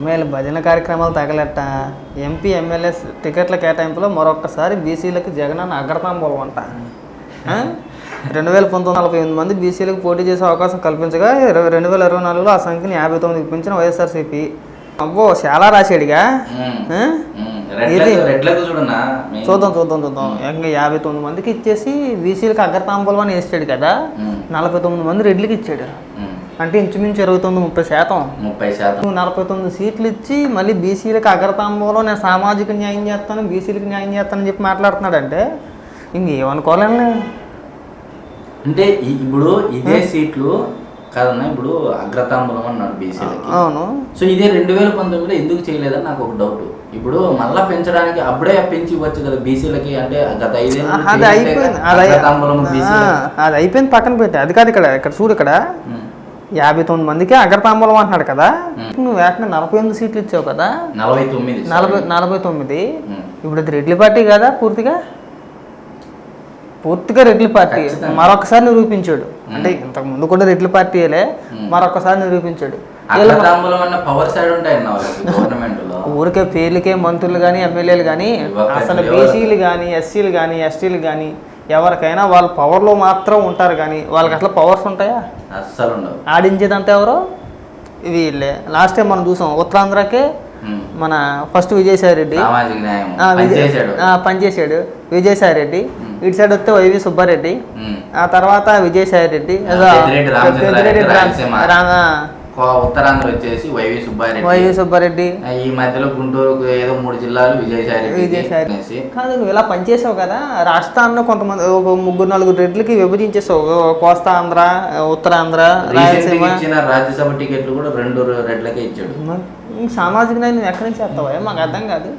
MLA భజన కార్యక్రమాలు తగలెట్ట. MP MLA టికెట్ల కేటాయింపులో మరొక్కసారి బీసీలకు జగనన్న అగ్రతాంబూలం అంట? రెండు వేల పంతొమ్మిది నలభై ఎనిమిది మంది బీసీలకు పోటీ చేసే అవకాశం కల్పించగా ఇరవై రెండు వేల ఇరవై నాలుగులో ఆ సంఖ్యని యాభై తొమ్మిదికి పెంచిన వైఎస్ఆర్సీపీ. అబ్బో చాలా రాశాడుగా ఇది-. చూద్దాం చూద్దాం చూద్దాం. ఏకంగా యాభై తొమ్మిది మందికి ఇచ్చేసి బీసీలకు అగ్రతాంబూలం అని వేసాడు కదా. నలభై తొమ్మిది మంది రెడ్లకి ఇచ్చాడు. అంటే ఇంచుమించు ఇరవై తొమ్మిది ముప్పై శాతం. ముప్పై శాతం. నలభై తొమ్మిది సీట్లు ఇచ్చి మళ్ళీ బీసీలకు అగ్రతాంబూలం నేను సామాజిక న్యాయం చేస్తాను బీసీలకు న్యాయం చేస్తానని చెప్పి మాట్లాడుతున్నాడంటే ఇంకేమనుకోవాలని అంటే ఇప్పుడు ఇదే సీట్లు కాదన్నా ఇప్పుడు అగ్రతాంబులం అన్నాడు బీసీలకి. అవును. సో ఇదే రెండు వేల పంతొమ్మిదిలో ఎందుకు చేయలేదని నాకు ఒక డౌట్. ఇప్పుడు మళ్ళా పెంచడానికి అప్పుడే పెంచి ఇవ్వచ్చు కదా బీసీలకి అంటే గత ఐదేళ్ళు అది అయిపోయింది. అది అయిపోయింది పక్కన పెట్టి. అది కాదు ఇక్కడ ఇక్కడ చూడు ఇక్కడ. యాభై తొమ్మిది మందికి అగ్రతాంబూలం అంటున్నాడు కదా. నువ్వు ఏకంగా నలభై ఎనిమిది సీట్లు ఇచ్చావు కదా నలభై తొమ్మిది నలభై నలభై తొమ్మిది. ఇప్పుడు అది రెడ్ల పార్టీ కదా పూర్తిగా పూర్తిగా రెడ్ల పార్టీ. మరొకసారి నిరూపించాడు అంటే ఇంతకు ముందు కూడా రెడ్ల పార్టీలే. మరొకసారి నిరూపించాడు ఊరికే పేర్లకే మంత్రులు కానీ ఎమ్మెల్యేలు కానీ అసలు? బీసీలు కానీ ఎస్సీలు కానీ ఎస్టీలు కానీ ఎవరికైనా వాళ్ళ పవర్లో మాత్రం ఉంటారు కానీ వాళ్ళకి అసలు పవర్స్ ఉంటాయా? అస్సలు ఉండవు ఆడించేదంతా ఎవరు? వీళ్ళే. లాస్ట్ టైం మనం చూసాం ఉత్తరాంధ్రకే. మన ఫస్ట్ విజయసాయి రెడ్డి. సామాజిక న్యాయం. ఆ, విజయ్- పనిచేశాడు ఆ, పనిచేశాడు విజయసాయి రెడ్డి. ఉమ్. ఇటు సైడ్ వస్తే వైవి సుబ్బారెడ్డి. ఆ తర్వాత విజయసాయి రెడ్డి. ఉత్తరాంధ్ర వచ్చేసి వైవి సుబ్బారెడ్డి. వైవి సుబ్బారెడ్డి. ఈ మధ్యలో గుంటూరుకు ఏదో మూడు జిల్లాలు విజయసాయి. విజయసాయి కాదు నువ్వు ఇలా పనిచేసావు కదా రాష్ట్రాన్ని కొంతమంది ఒక ముగ్గురు నలుగురు రెడ్లకి విభజించేసావు. ఓ కోస్తా ఆంధ్ర ఉత్తరాంధ్ర రాయలసీమ. ఇచ్చిన రాజ్యసభ టికెట్లు కూడా రెండు రెడ్లకే ఇచ్చాడు. సామాజిక న్యాయం నువ్వు ఎక్కడి నుంచి చేస్తావా? మాకు అర్థం కాదు.